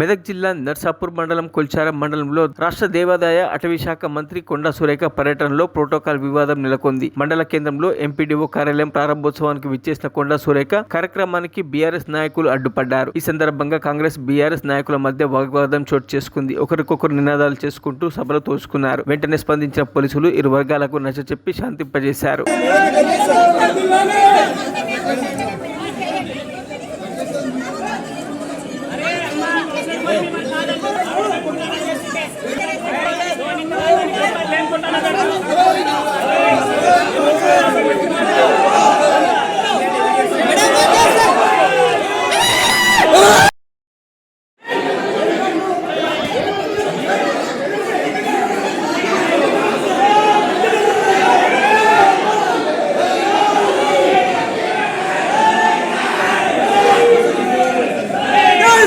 మెదక్ జిల్లా నర్సాపూర్ మండలం కొల్చారం మండలంలో రాష్ట్ర దేవాదాయ అటవీ శాఖ మంత్రి కొండా సురేఖ పర్యటనలో ప్రోటోకాల్ వివాదం నెలకొంది. మండల కేంద్రంలో ఎంపీడీఓ కార్యాలయం ప్రారంభోత్సవానికి విచ్చేసిన కొండా సురేఖ కార్యక్రమానికి బీఆర్ఎస్ నాయకులు అడ్డుపడ్డారు. ఈ సందర్భంగా కాంగ్రెస్ బీఆర్ఎస్ నాయకుల మధ్య వాగ్వాదం చోటు చేసుకుంది. ఒకరికొకరు నినాదాలు చేసుకుంటూ సభలో తోసుకున్నారు. వెంటనే స్పందించిన పోలీసులు ఇరు వర్గాలకు నచ్చచెప్పి శాంతింపజేశారు.